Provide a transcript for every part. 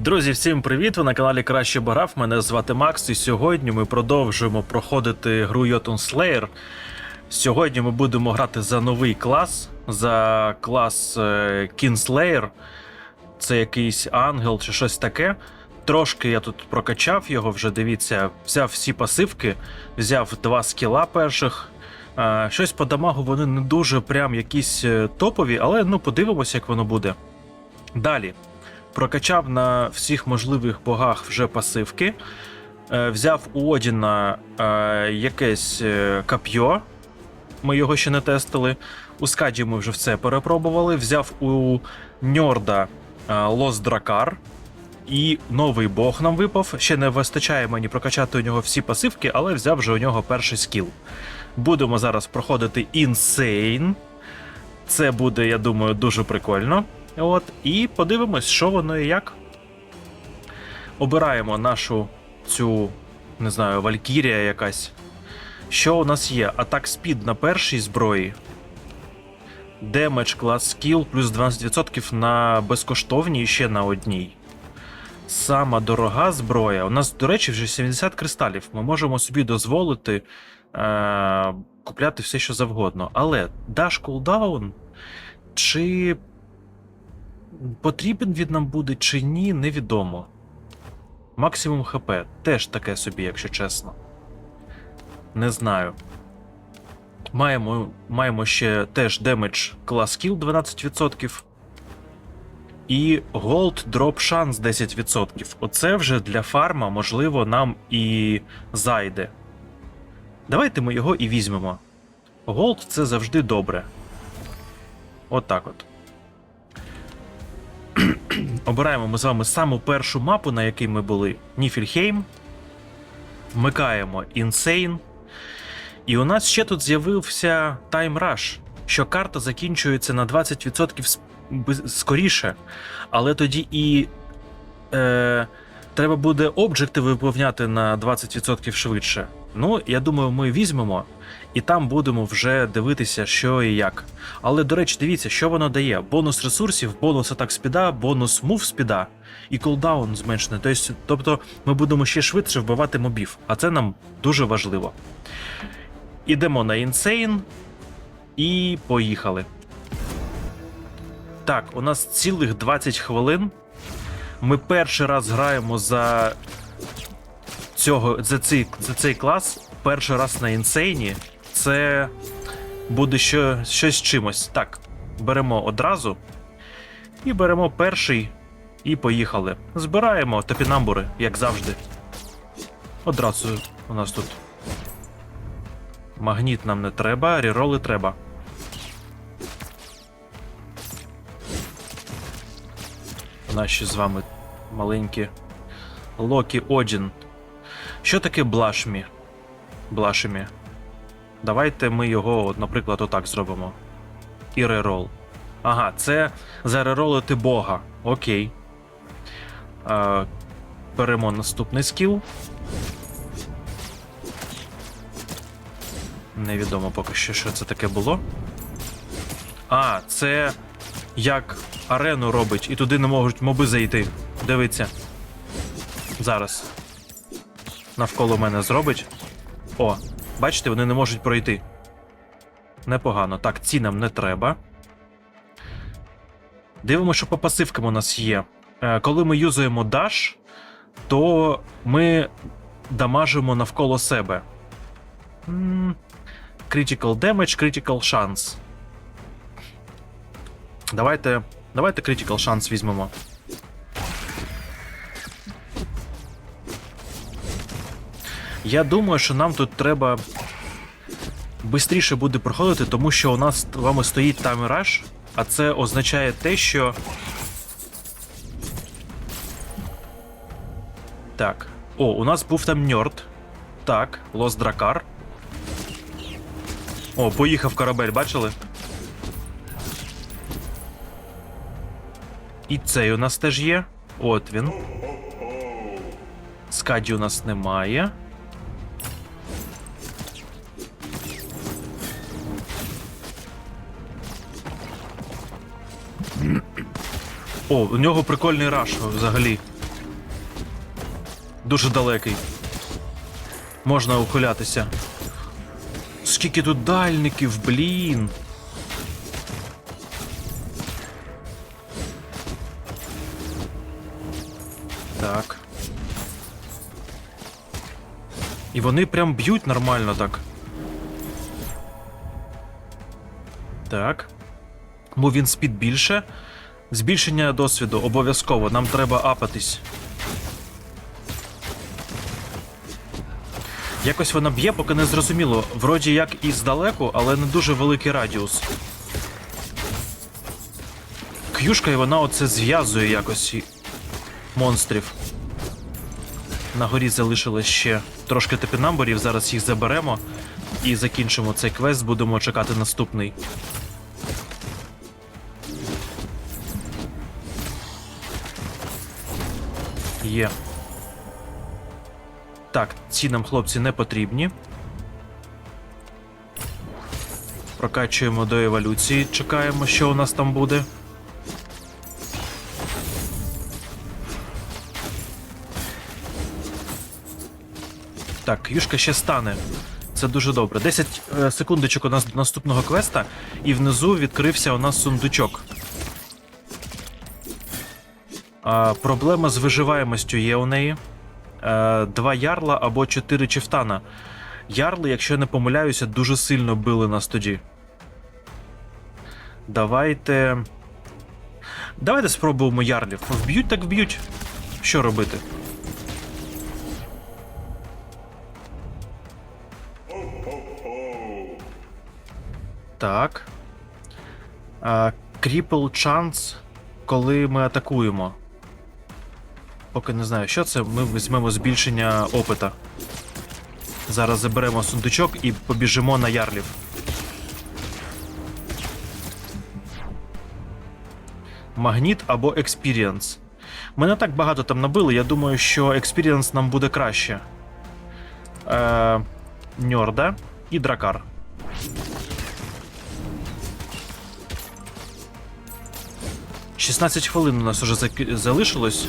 Друзі, всім привіт! Ви на каналі Краще Баграф. Мене звати Макс, і сьогодні ми продовжуємо проходити гру Jotun Slayer. Сьогодні ми будемо грати за новий клас, за клас е, Kingslayer. Це якийсь ангел чи щось таке. Трошки я тут прокачав його, вже дивіться, взяв всі пасивки, взяв два скіла перших. Е, Щось по дамагу вони не дуже прям якісь е, топові, але ну подивимося, як воно буде. Далі. Прокачав на всіх можливих богах вже пасивки. Е, взяв у Одіна е, якесь е, кап'йо. Ми його ще не тестили. У Скаді ми вже все перепробували. Взяв у Ньорда Лос Дракар. І новий бог нам випав. Ще не вистачає мені прокачати у нього всі пасивки, але взяв вже у нього перший скіл. Будемо зараз проходити Insane. Це буде, я думаю, дуже прикольно. От, і подивимось, що воно і як. Обираємо нашу цю, не знаю, Валькірія якась. Що у нас є? Атак спід на першій зброї. Демедж клас скіл плюс 12% на безкоштовній ще на одній. Сама дорога зброя. У нас, до речі, вже 70 кристалів. Ми можемо собі дозволити е- купляти все, що завгодно. Але даш кулдаун, чи потрібен він нам буде чи ні, невідомо. Максимум ХП теж таке собі, якщо чесно. Не знаю. Маємо, маємо ще теж демедж клас кіл 12%. І Gold Drop Chance 10%. Оце вже для фарма, можливо, нам і зайде. Давайте ми його і візьмемо. Gold це завжди добре. Отак от. Обираємо ми з вами саму першу мапу, на якій ми були Ніфільхейм. Вмикаємо Insane. І у нас ще тут з'явився Time Rush, що карта закінчується на 20% с- скоріше. Але тоді і е, треба буде об'єкти виповняти на 20% швидше. Ну, я думаю, ми візьмемо і там будемо вже дивитися, що і як. Але, до речі, дивіться, що воно дає: бонус ресурсів, бонус атак спіда, бонус мув спіда і кулдаун зменшений. Тобто, тобто ми будемо ще швидше вбивати мобів, а це нам дуже важливо. Ідемо на інсейн і поїхали. Так, у нас цілих 20 хвилин. Ми перший раз граємо за цього, за, цей, за цей клас. Перший раз на інсейні. Це буде що, щось чимось. Так, беремо одразу. І беремо перший. І поїхали. Збираємо топінамбури, як завжди. Одразу у нас тут. Магніт нам не треба, ріроли треба. Наші з вами маленькі Локі Одін. Що таке блашмі? Блашемі. Давайте ми його, наприклад, отак зробимо. І рерол. Ага, це зареролити Бога. Окей. Е, беремо наступний скіл. Невідомо поки що, що це таке було. А, це як арену робить, і туди не можуть моби зайти. Дивіться. Зараз. Навколо мене зробить. О, бачите, вони не можуть пройти. Непогано. Так, ці нам не треба. Дивимося, що по пасивкам у нас є. Е, коли ми юзаємо даш, то ми дамажимо навколо себе. Critical damage, critical chance. Давайте. Давайте critical chance візьмемо. Я думаю, що нам тут треба швидше буде проходити, тому що у нас з вами стоїть Time Rush, а це означає те, що. Так. О, у нас був там Ньорд. Так, Лос Дракар. О, поїхав корабель, бачили? І цей у нас теж є. От він. Скаді у нас немає. О, у нього прикольний раш взагалі. дуже далекий. Можна ухилятися. Скільки тут дальників, блін. Так. І вони прям б'ють нормально так. Так. Мувін спід більше. Збільшення досвіду обов'язково. Нам треба апатись. Якось вона б'є, поки не зрозуміло. Вроді як і здалеку, але не дуже великий радіус. К'юшка і вона оце зв'язує якось монстрів. На горі залишилось ще трошки топінамбурів, зараз їх заберемо і закінчимо цей квест, будемо чекати наступний. Є. Так, ці нам хлопці не потрібні. Прокачуємо до еволюції, чекаємо, що у нас там буде. Так, юшка ще стане. Це дуже добре. 10 е, секундочок у нас до наступного квеста, і внизу відкрився у нас сундучок. А, проблема з виживаємостю є у неї. Е, два ярла або чотири чифтана. Ярли, якщо не помиляюся, дуже сильно били нас тоді. Давайте. Давайте спробуємо ярлів. Вб'ють, так вб'ють. Що робити? Так. А, Cripple Chance, коли ми атакуємо. Поки не знаю, що це. Ми візьмемо збільшення опита. Зараз заберемо сундучок і побіжимо на ярлів. Магніт або Experience. Ми не так багато там набили, я думаю, що Experience нам буде краще. Е, Ньорда і Дракар. Шістнадцять хвилин у нас уже залишилось.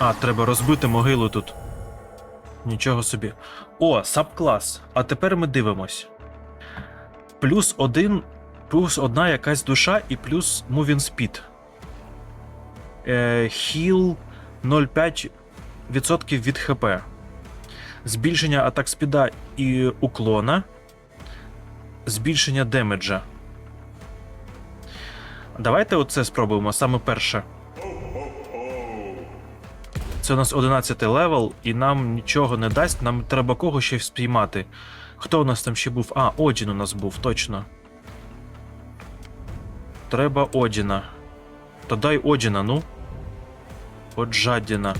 А, треба розбити могилу тут. Нічого собі. О, сабклас. А тепер ми дивимось. Плюс один, плюс одна якась душа і плюс moving speed. Е, Хіл 0,5% від ХП. Збільшення атак спіда і уклона. Збільшення демеджа. Давайте оце спробуємо саме перше. Це у нас 11 левел, і нам нічого не дасть, нам треба кого ще спіймати. Хто у нас там ще був? А, Одін у нас був, точно. Треба Одіна. То дай Одіна, ну. От жадіна.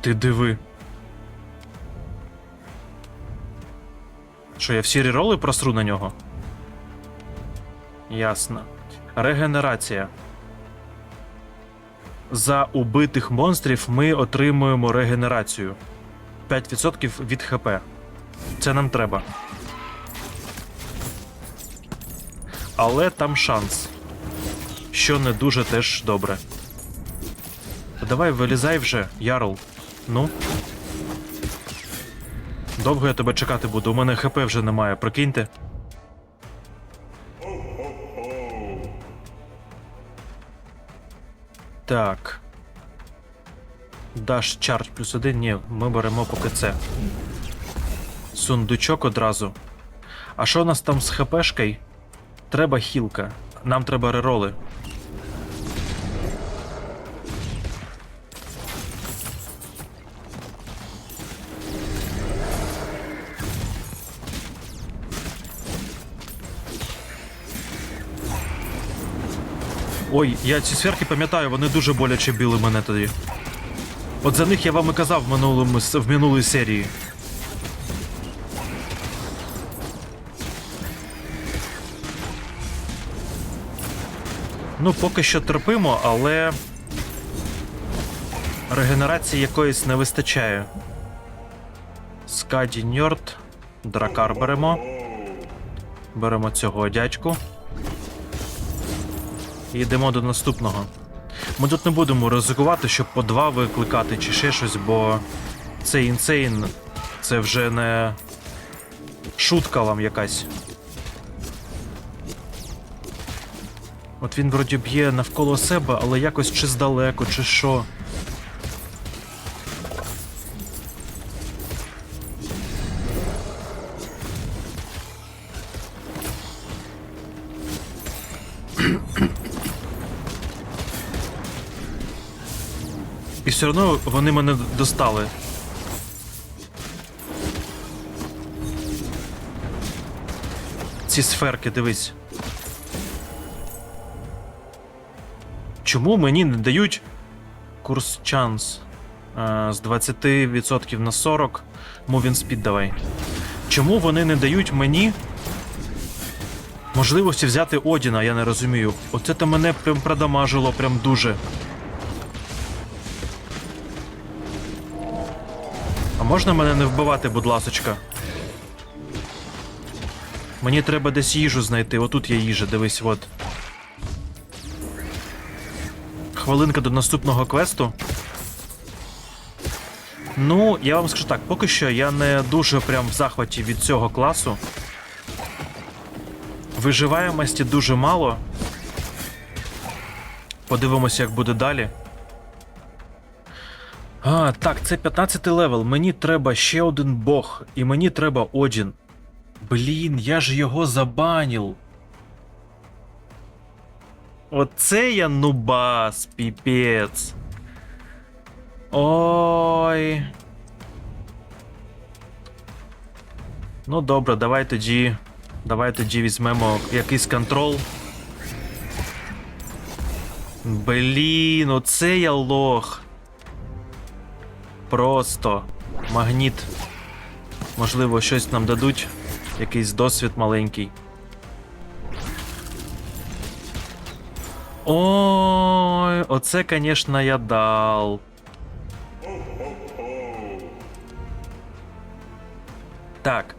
Ти диви. Що, я всі ріроли просру на нього? Ясно. Регенерація. За убитих монстрів ми отримуємо регенерацію. 5% від ХП. Це нам треба. Але там шанс. Що не дуже теж добре. Давай вилізай вже, Ярл. Ну. Довго я тебе чекати буду, у мене ХП вже немає, прикиньте. Так. Даш чардж плюс один. Ні, ми беремо поки це. Сундучок одразу. А що у нас там з ХПшкою? Треба хілка. Нам треба рероли. Ой, я ці сверхи пам'ятаю, вони дуже боляче били мене тоді. От за них я вам і казав в минулому в минулій серії. Ну, поки що терпимо, але регенерації якоїсь не вистачає. Скаді Ньорд, Дракар беремо. Беремо цього дядьку. І йдемо до наступного. Ми тут не будемо ризикувати, щоб по два викликати чи ще щось, бо цей інсейн це вже не шутка вам якась. От він вроді б'є навколо себе, але якось чи здалеку, чи що. Все одно вони мене достали. Ці сферки, дивись. Чому мені не дають курс чанс е, з 20% на 40? Moving speed давай. Чому вони не дають мені можливості взяти Одіна, я не розумію. Оце то мене прям продамажило прям дуже. Можна мене не вбивати, будь ласочка? Мені треба десь їжу знайти. Отут є їжа, дивись, от. Хвилинка до наступного квесту. Ну, я вам скажу так, поки що я не дуже прям в захваті від цього класу. Виживаємості дуже мало. Подивимося, як буде далі. А, так, це 15 левел. Мені треба ще один бог, і мені треба Одін. Блін, я ж його забанив. Оце я нубас, піпець. Ой. Ну добре, давай тоді. Давай тоді візьмемо якийсь контрол. Блін, оце я лох. Просто магніт. Можливо, щось нам дадуть. Якийсь досвід маленький. Ой, оце, конечно, я дал. Так.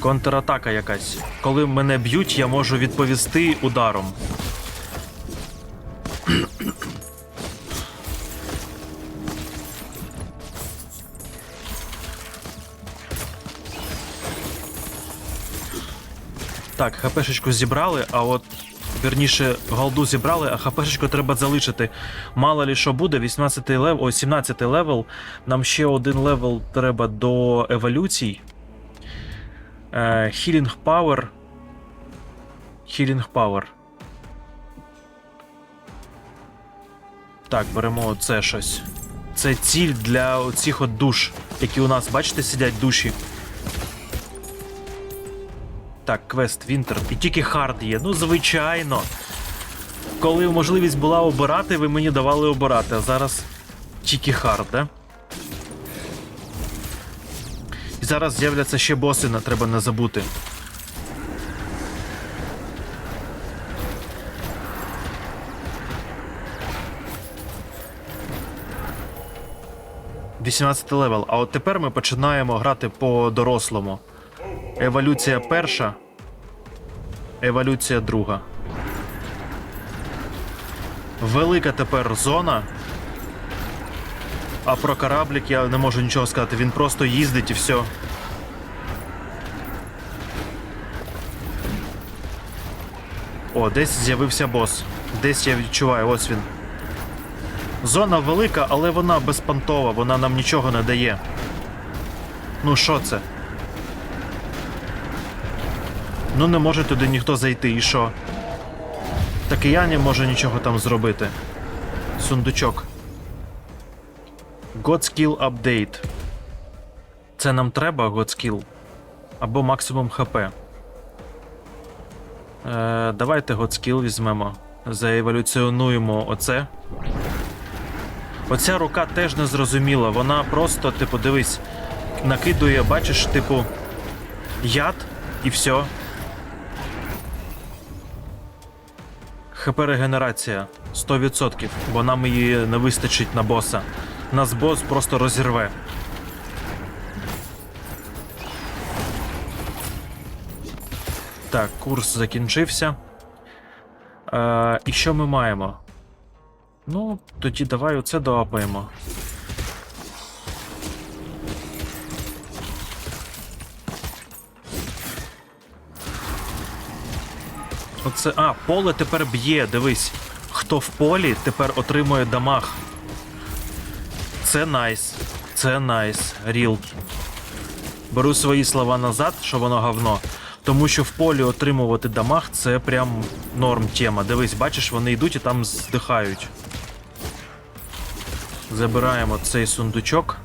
Контратака якась. Коли мене б'ють, я можу відповісти ударом. Так, хпшечку зібрали, а от. Вірніше, голду зібрали, а хпшечку треба залишити. Мало лі що буде, 18 левел, ой, 17 левел. Нам ще один левел треба до еволюцій. Е, Healing Power. Healing Power. Так, беремо це щось. Це ціль для оцих от душ, які у нас, бачите, сидять душі. Так, квест Вінтер. І тільки хард є. Ну, звичайно. Коли можливість була обирати, ви мені давали обирати, а зараз тільки хард, да? І зараз з'являться ще боси, не треба не забути. Вісімнадцятий левел. А от тепер ми починаємо грати по дорослому. Еволюція перша. Еволюція друга. Велика тепер зона. А про кораблік я не можу нічого сказати. Він просто їздить і все. О, десь з'явився бос. Десь я відчуваю, ось він. Зона велика, але вона безпонтова, вона нам нічого не дає. Ну що це? Ну не може туди ніхто зайти, і що? Так і я не можу нічого там зробити. Сундучок. Godskill Update. Це нам треба Godskill? Або максимум ХП. Е, давайте Godskill візьмемо. Заеволюціонуємо оце. Оця рука теж не зрозуміла. Вона просто, типу, дивись, накидує, бачиш, типу, яд і все. ХП регенерація 100%, бо нам її не вистачить на боса. Нас бос просто розірве. Так, курс закінчився. Е, і що ми маємо? Ну, тоді давай оце доапаємо. Оце. А, поле тепер б'є, дивись. Хто в полі, тепер отримує дамаг. Це найс. Це найс. Ріл. Беру свої слова назад, що воно говно. Тому що в полі отримувати дамаг це прям норм тема. Дивись, бачиш, вони йдуть і там здихають. Забираємо цей сундучок.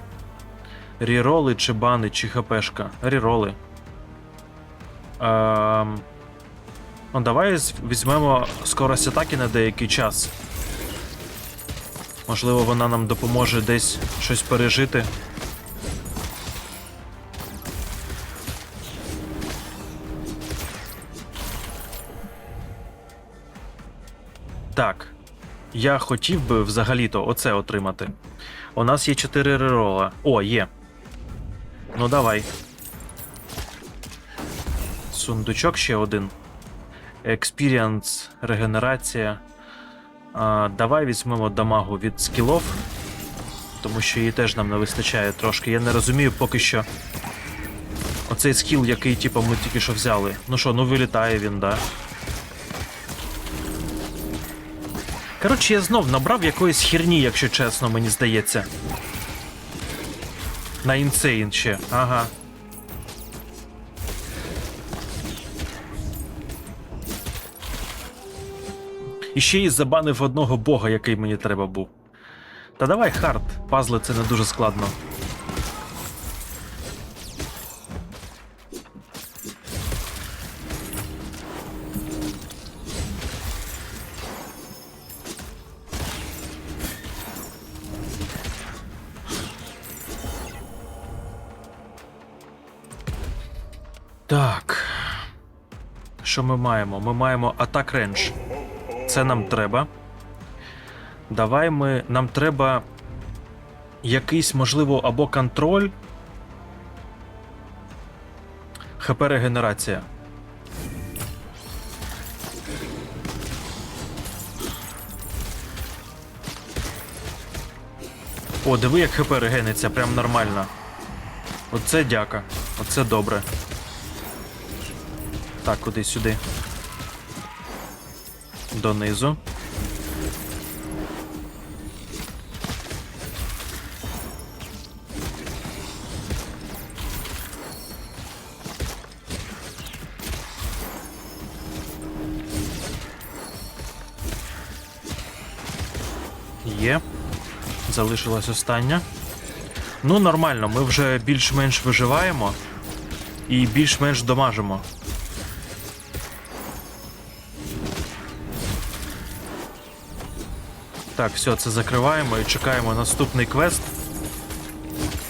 Ріроли чи бани, чи хпшка. Ріроли. Ем... Ну, давай візьмемо скорость атаки на деякий час. Можливо, вона нам допоможе десь щось пережити. Так. Я хотів би взагалі-то оце отримати. У нас є 4 рерола. О, є. Ну давай. Сундучок ще один. Experience, регенерація. Давай візьмемо дамагу від скілов. Тому що її теж нам не вистачає трошки. Я не розумію поки що. Оцей скіл, який, типу, ми тільки що взяли. Ну що, ну вилітає він, да. Коротше, я знов набрав якоїсь херні, якщо чесно, мені здається. На інсейн ще, ага. І ще й забанив одного бога, який мені треба був. Та давай хард, пазли це не дуже складно. Так. Що ми маємо? Ми маємо атак рендж. Це нам треба. Давай ми. Нам треба якийсь, можливо, або контроль. ХП регенерація. О, диви, як ХП регениться, прям нормально. Оце дяка. Оце добре. Так, куди сюди. Донизу. Є. Залишилась остання. Ну, нормально, ми вже більш-менш виживаємо і більш-менш домажимо. Так, все, це закриваємо і чекаємо наступний квест.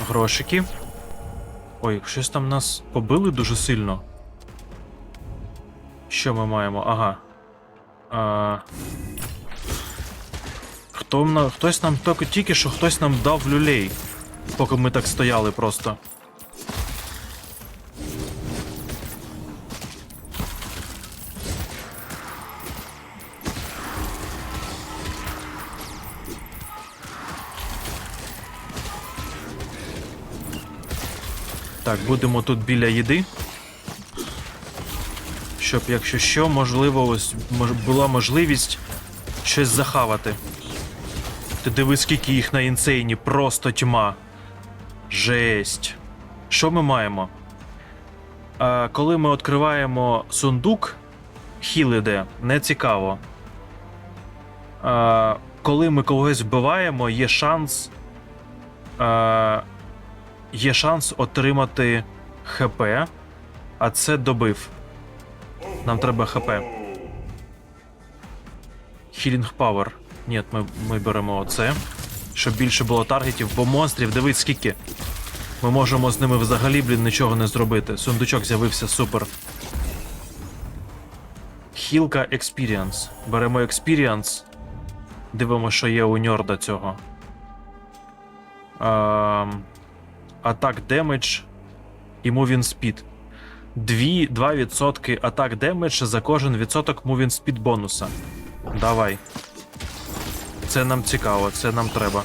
Грошики. Ой, щось там нас побили дуже сильно. Що ми маємо? Ага. А... Хто. Хтось нам тільки що хтось нам дав люлей, поки ми так стояли просто. Так, будемо тут біля їди. Щоб, якщо що, можливо, ось мож, була можливість щось захавати. Ти диви, скільки їх на інсейні, просто тьма. Жесть. Що ми маємо? А, коли ми відкриваємо сундук, хіл іде, не цікаво. А, коли ми когось вбиваємо, є шанс. А, є шанс отримати ХП, а це добив. Нам треба ХП. Healing Power. Ні, ми, ми беремо оце. Щоб більше було таргетів, бо монстрів, дивись скільки. Ми можемо з ними взагалі, блін, нічого не зробити. Сундучок з'явився, супер. Хілка Experience. Беремо Experience. Дивимося, що є у ньорда цього. Ем... Атак Damage і Speed. 2, 2% атак демедж за кожен відсоток мувін спід бонуса. Давай. Це нам цікаво, це нам треба.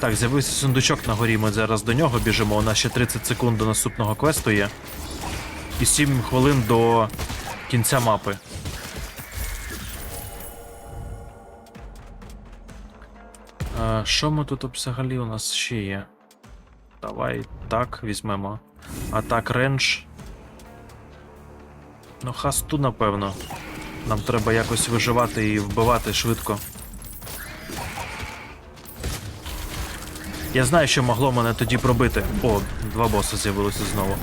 Так, з'явився сундучок на горі, ми зараз до нього біжимо. У нас ще 30 секунд до наступного квесту є. І 7 хвилин до кінця мапи. Що ми тут взагалі у нас ще є? Давай так візьмемо. А так рендж. Ну, хасту, напевно. Нам треба якось виживати і вбивати швидко. Я знаю, що могло мене тоді пробити. О, два боси з'явилися знову.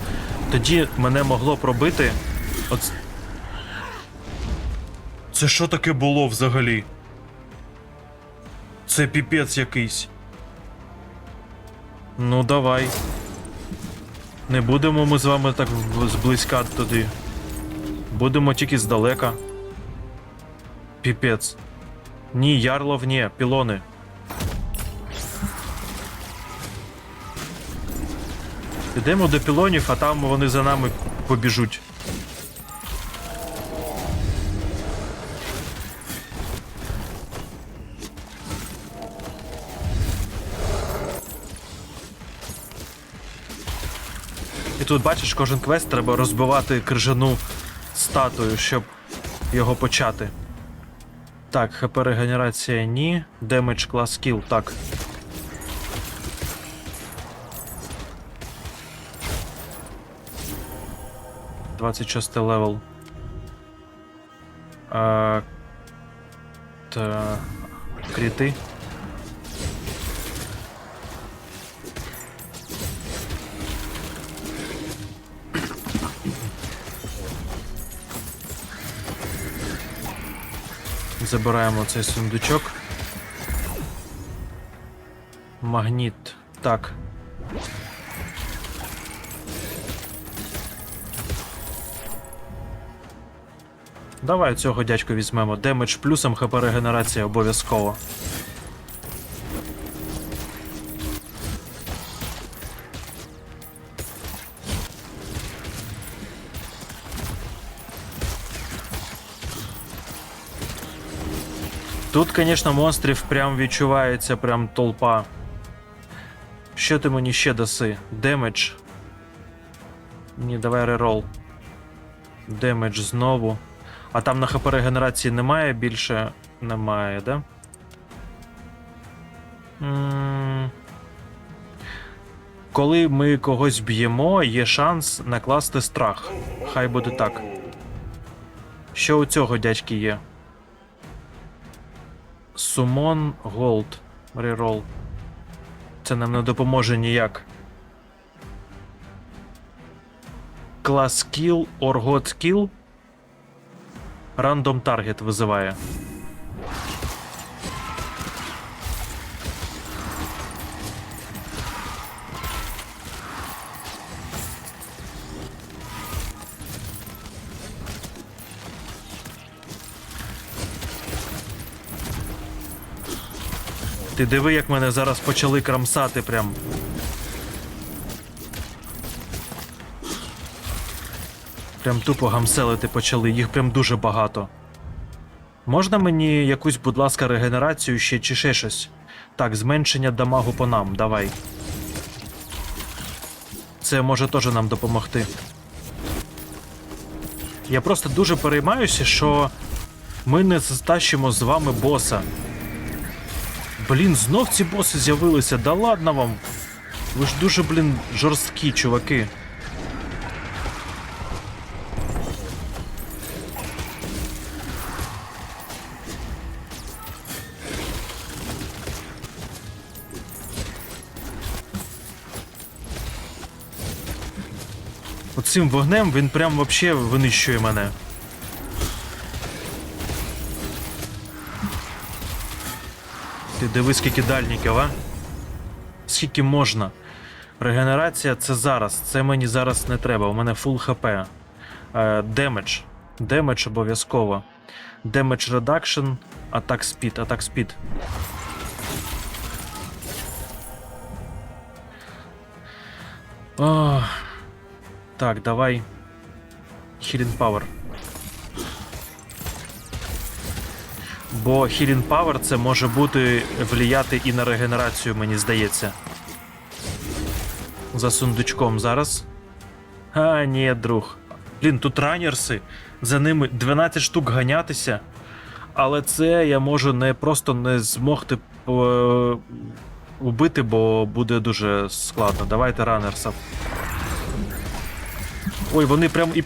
Тоді мене могло пробити. От... Це що таке було взагалі? Це піпець якийсь. Ну, давай. Не будемо ми з вами так зблизька туди. Будемо тільки здалека. Піпець. Ні, ярлов, ні, пілони. Йдемо до пілонів, а там вони за нами побіжуть. Тут бачиш, кожен квест треба розбивати крижану статую, щоб його почати. Так, хп регенерація ні. Демедж клас кіл, так. Двадцять шостий левел. А, та... Кріти. Забираємо цей сундучок. Магніт. Так. Давай цього дядьку візьмемо. Демедж плюсом хп регенерація обов'язково. Тут, звісно, монстрів прям відчувається прям толпа. Що ти мені ще даси? Демедж. Ні, давай рерол. Демедж знову. А там на хп регенерації немає більше. Немає, да? Коли ми когось б'ємо, є шанс накласти страх. Хай буде так. Що у цього дядьки є? Сумон Голд. Рерол. Це нам не допоможе ніяк. Клас кіл, оргот кіл. Рандом таргет визиває. Ти диви, як мене зараз почали крамсати прям. Прям тупо гамселити почали, їх прям дуже багато. Можна мені якусь, будь ласка, регенерацію ще чи ще щось? Так, зменшення дамагу по нам, давай. Це може теж нам допомогти. Я просто дуже переймаюся, що ми не затащимо з вами боса. Блін, знов ці боси з'явилися. Да ладно вам. Ви ж дуже, блін, жорсткі, чуваки. Оцим вогнем він прям вообще винищує мене. Ти диви, скільки дальників, а? Скільки можна? Регенерація це зараз. Це мені зараз не треба. У мене фул хп. Демедж. Демедж обов'язково. Демедж редакшн, атак спід, атак спід. Так, давай. Healing Power. Бо Healing Power це може бути вліяти і на регенерацію, мені здається. За сундучком зараз. А, ні, друг. Блін, тут ранерси. За ними 12 штук ганятися. Але це я можу не просто не змогти е, убити, бо буде дуже складно. Давайте ранерсів. Ой, вони прям і.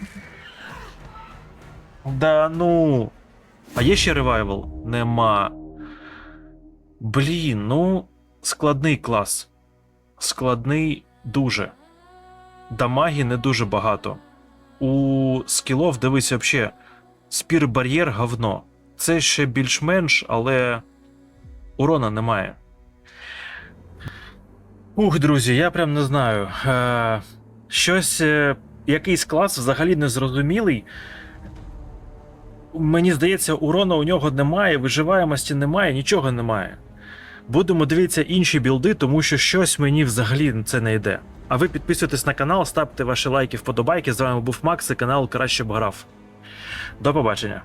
Да ну. А є ще ревайвал? Нема. Блін, ну. Складний клас. Складний дуже. Дамаги не дуже багато. У скілов, дивись, взагалі, спір бар'єр говно. Це ще більш-менш, але урона немає. Ух, друзі, я прям не знаю. Е, щось, е, якийсь клас взагалі незрозумілий. Мені здається, урона у нього немає, виживаємості немає, нічого немає. Будемо дивитися інші білди, тому що щось мені взагалі це не йде. А ви підписуйтесь на канал, ставте ваші лайки, вподобайки. З вами був Макс і канал Краще б грав. До побачення.